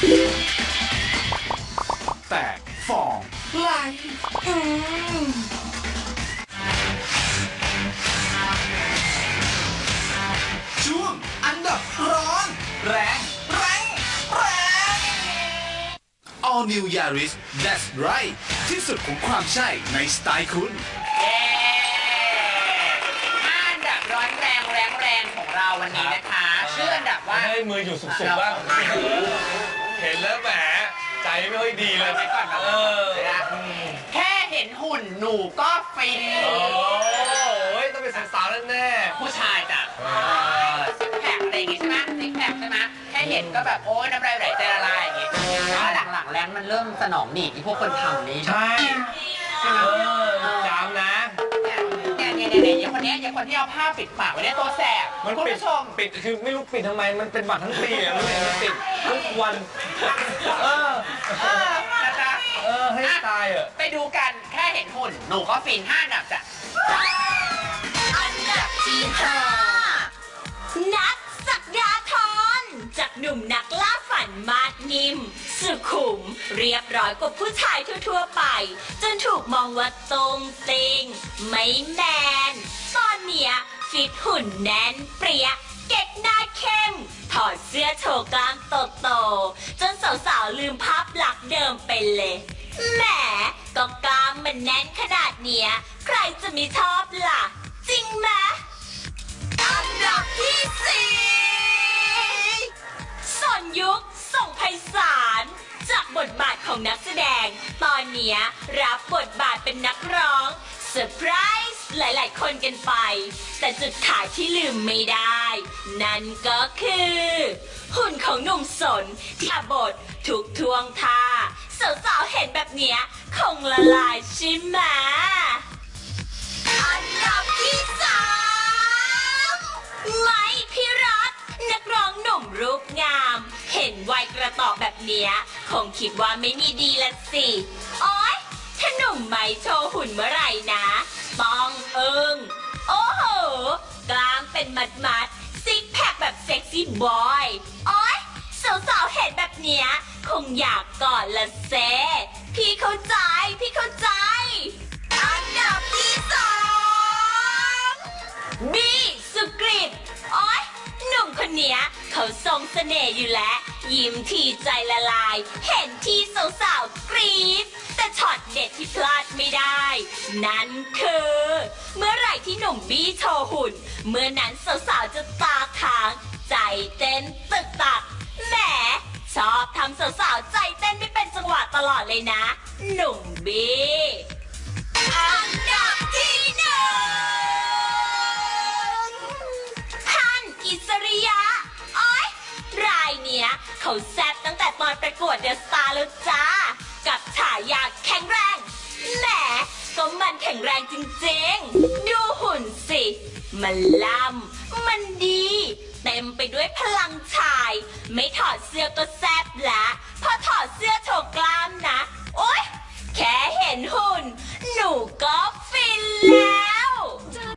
แตกฟองไหลอืมช่วงอันดับร้อน แรงแรงแรง All New Yaris That's Right ที่สุดของความใช่ในสไตล์คุณ เย้ห้าอันดับร้อนแรงแรงแรงของเราวันนี้นะคะ ชื่ออันดับว่า ให้มืออยู่สุกๆบ้าง เห็นแล้วแหมใจไม่ค่อยดีเลยไปก่อนนะเออแค่เห็นหุ่นหนูก็ฟิน โอ้ยต้องเป็นสาวๆแน่ผู้ชายจ้ะๆซิกแพคอะไรอย่างงี้ใช่ไหมซิกแพคใช่ไหมแค่เห็นก็แบบโอ๊ยน้ำลายไหลใจละลายอย่างงี้แล้วหลังๆแรงมันเริ่มสนองนี่ที่พวกคนทำนี่ใช่ใช่ไหมเออจามนะ เนี่ยเนี่ยเนี่ยเนี่ยอย่างคนเนี้ยอย่างคนที่เอาผ้าปิดปากไว้เนี่ยตัวแสบมันคุณปิดผู้ชม ปิดคือไม่รู้ปิดทำไมมันเป็นบัตรทั้งปีอะมันมันปิดทุกวัน เออ เออนะจ๊ะเออให้ตายอะไปดูกันแค่เห็นหุ่นหนูก็ฟินห้าอันดับจ้ะาฝันมาดนิ่ม สุขุม เรียบร้อยกว่าผู้ชายทั่วๆไป จนถูกมองว่าตรงเติง ไม่แมน ตอนเนี้ยฟิตหุ่นแน่นเปรี้ยเก็กหน้าเข้ม ถอดเสื้อโชว์กล้ามโตๆจนสาวๆลืมภาพหลักเดิมไปเลยแหมก็กล้ามมันแน่นขนาดเนี้ย ใครจะม่ชอบล่ะ จริงไหมอันดับที่สี่ นี้รับบทบาทเป็นนักร้องเซอร์ไพรส์หลาย ๆ คนกันไป แต่จุดขายที่ลืมไม่ได้ นั่นก็คือ หุ่นของหนุ่มสนที่บททุกทวงท่าสาว ๆ เห็นแบบเนี้ยคงละลายใช่ไหมอันดับที่สามไมพิรัตนักร้องหนุ่มรูปงาม เห็นวัยกระต่อบแบบเนี้ย คงคิดว่าไม่มีดีละสิ โอ๊ยถ้าหนุ่มไม้โชว์หุ่นเมื่อไหร่นะต้องเอิงโอ้โห กลามเป็นมัดมัดซิกแพคแบบเซ็กซี่บอย โอ๊ยสาวๆเห็นแบบเนี้ย คงอยากกอดละเซ พี่เข้าใจ พี่เข้าใจ อันดับที่สองบีสุกริตโอ๊ยหนุ่มคนเนี้ย เขาทรงเสน่ห์อยู่แล้ว ยิ้มทีใจละลาย เห็นที่สาวๆกรี๊ดแต่ช็อตเด็ดที่พลาดไม่ได้ นั่นคือ เมื่อไหร่ที่หนุ่มบี้โชว์หุ่น เมื่อนั้นสาวๆจะตาค้าง ใจเต้นตึกตักแหมชอบทำสาวๆใจเต้นไม่เป็นจังหวะตลอดเลยนะ หนุ่มบี้าแซ่บตั้งแต่ตอนประกวดเดอะสตาร์แล้วจ้า กับฉายาแข็งแรง แหละก็มันแข็งแรงจริงๆ ดูหุ่นสิ มันล่ำมันดี เต็มไปด้วยพลังชาย ไม่ถอดเสื้อก็แซ่บล้วพอถอดเสื้อ